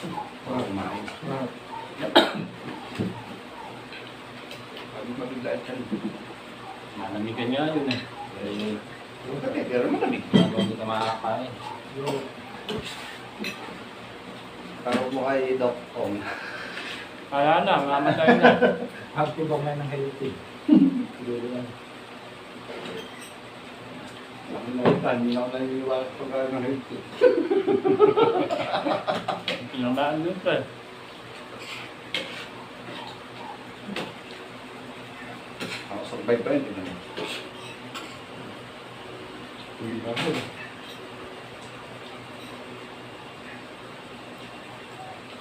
Kumain. Ah, Pag mabiglaan ka Malamigan nga yun eh. Eh, Malamig, pero malamig. bago hindi ka makakain. Parang mo kay Doc Ong. Kaya na, mamatay na. happy ba nga ng healthy? Siguro yan. Ako na ito, hindi na ako naniniwala sa pagkain ng healthy. Pinamaan doon pa eh. Ako survive pa rin. tignan mo. Hindi ba?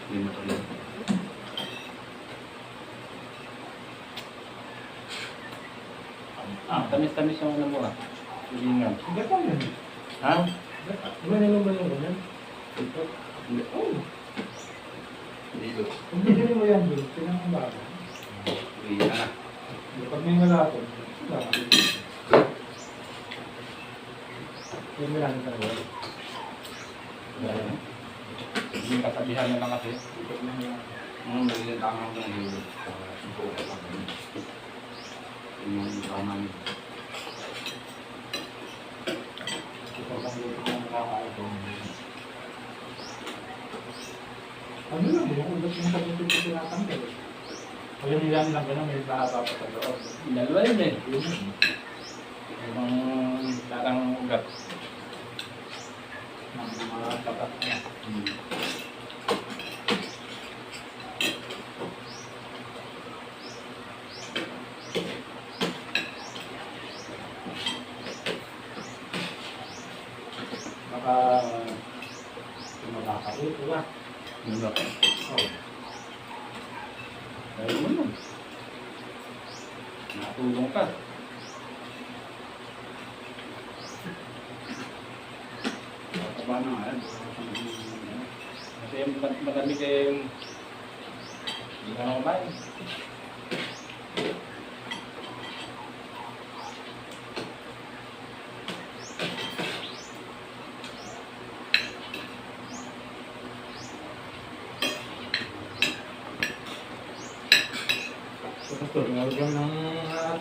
Hindi mo tuloy. Ah, tamis-tamis yung ano mo ah. Hindi pa yan. Ha? Di ba nilong ba yung ganyan? Ito. Hindi. Oh, Dito. kung bibili mo yan doon, pinang bago. Hindi na. Pag may malapon, wala ka. Yung may lang talaga. Yung kasabihan na lang kasi. Mga magiging tama ko ng hilo. Subukan ko lang. Yun yung tama niyo. Ito ang luto ng nakakain ko. Ano lang, yung ulat yung sagutin ko tinatanggal. O yung ilan lang gano'n, may bahaba pa sa loob. Dalawa yun eh. Yun. Ibang darang ugat. Ng mga tapat na. Hmm. Baka makakalit, wala. Yun ba? Oh. Dahil mo nun. Nakatulong ka. Taba na nga yan. Kasi yung mad- madami kayong hindi ka na kumain. Tinawag lang ng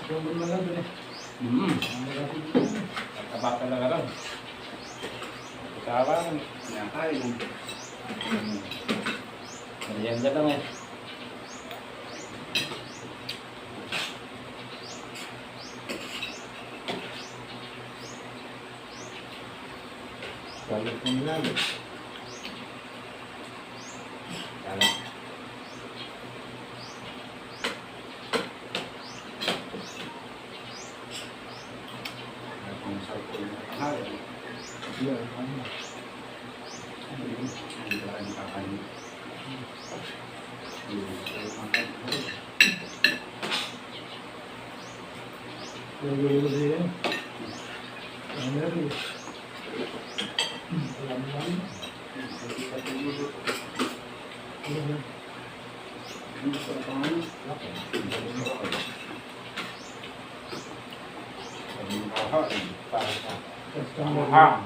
lang dun eh. Hmm. Taba talaga lang. Katawan. Kinakain. Hmm. Merienda lang eh. Kung sa Sa yung.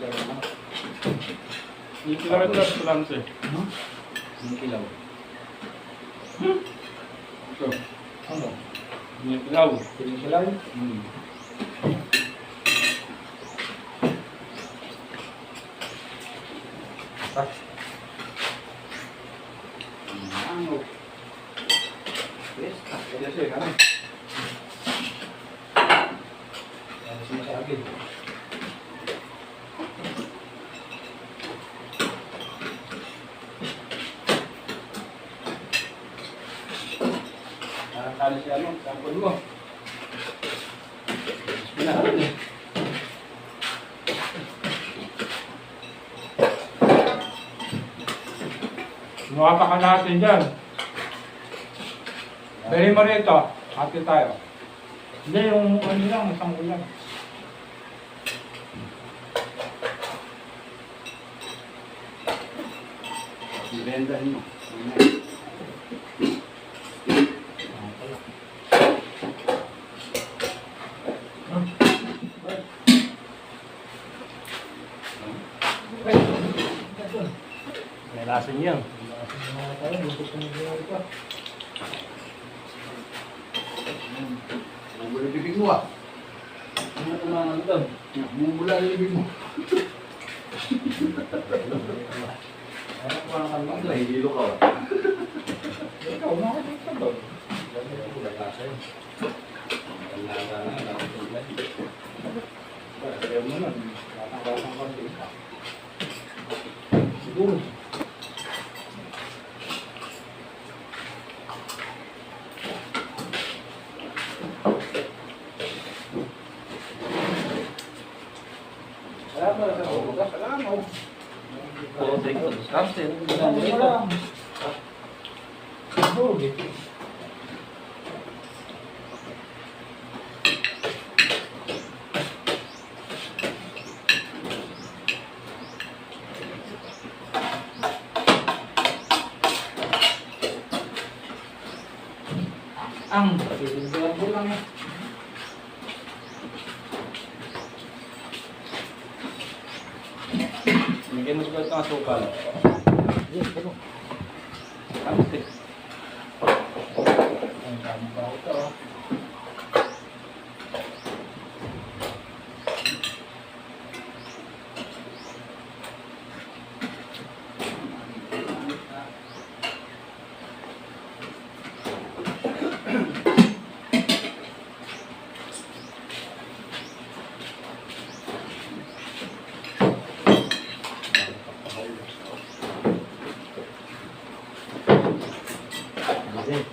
Ano. Yung kilometer ko lang siya. Ano? Yung kilaw. Ito. Ano? Yung kilaw. Pinisilay? Hmm. Ah, Ano? Yes, ah, kaya siya, kami. ano sinasabi? Nakakali siya ano, sampol mo. Wala rin ka natin dyan. Dali mo rito. Hati tayo. Hindi, yung ano lang, isang ulam. Ibendahin mo. Ah. May lason yan. Mga ko. Mumula yung bibig mo ah. Ano naman doon? Mumula yung bibig mo. Ano po ang kalma? Nahihilo ka ah. Ikaw, nakakita ba? Wala lasa yun. Wala lasa na. Wala Ayaw mo nun. Batang-batang konti ka. Siguro. Wala pa sa ugas. Wala mo. Oo, ko. Kapsel. Wala. Siguro, eh. Ang pilindihan ko lang eh. Bigyan mo sa ng asukal. Yes, ano? Oh. Kasi,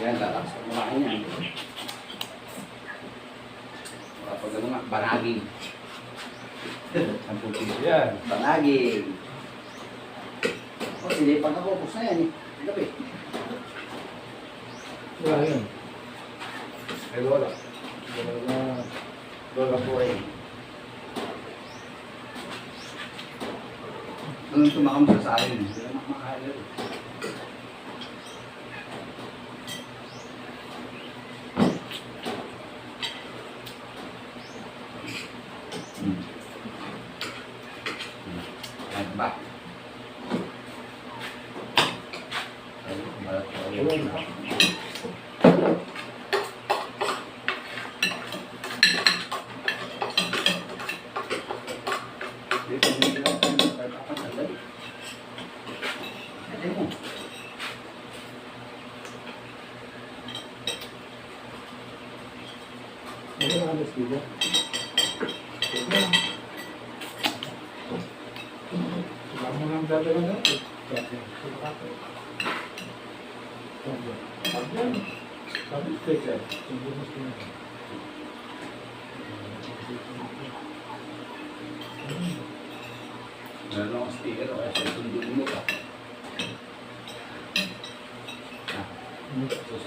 Yan, tatakas ka kumain yan. Kapag ano nga, banaging. Sampung piso yan. Banaging. O, silipan ako. Bus na yan eh. Gabi. wala yun. Ay, wala. Wala na. Lola po eh. Anong tumakam sa akin? Hindi na. Hmm. Ay, ba? Ay, balat ko. Ayun. Dito, hindi lang tayo magkakasalan. Ay, mo. Ano na alas dito? Wala mo lang dadala na ito. Pagyan. Sabi special. Hindi mo sila. Meron akong sticker o kasi susundin mo ka.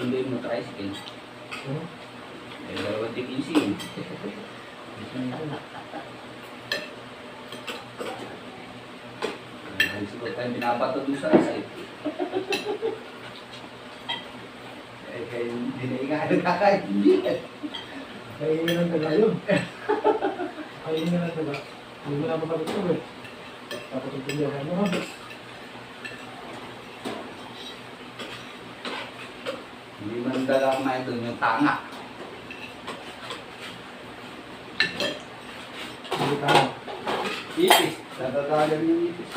Susundin mo tricycle. Eh, dalawang tikisi yun. Ay, siguro tayo binabato doon sa site. Eh, kaya hindi na ika nagkakain. Hindi. Kainin ng taga yun. Kainin ng taga. Hindi mo na makalit ito eh. Tapos ang tindahan mo ha. Hindi man dalang may doon yung tanga. Hindi ka. Ipis. Natatagal yung ipis.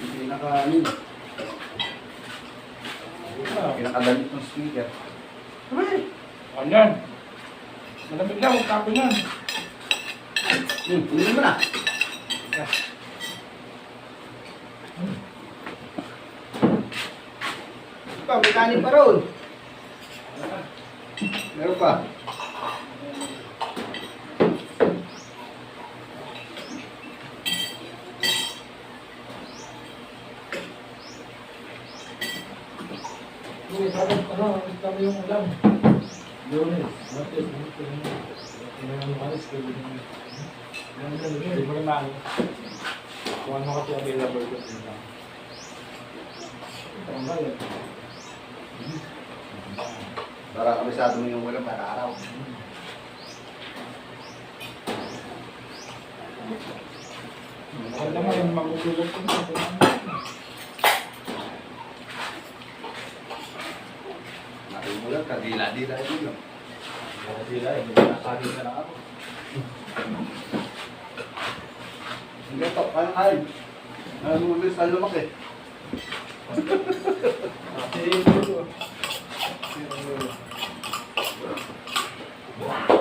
Hindi naka, ano, pinakadalit ng speaker. Ano yan? Malamig lang. Huwag tapon yan. Hmm, hindi mo na. Ikaw, may kanin pa roon. Meron pa. Kung ano kasi available ko din lang. Ito ang bayad. Para kabisado mo yung walang para araw. Alam naman yung magugulog ko na. Natumulat, kadila-dila yun yun. Kaya sila eh, nasagin na lang ako. Hindi to, kaya kaya. Nanulis na lumaki. Kasi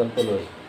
ang tuloy.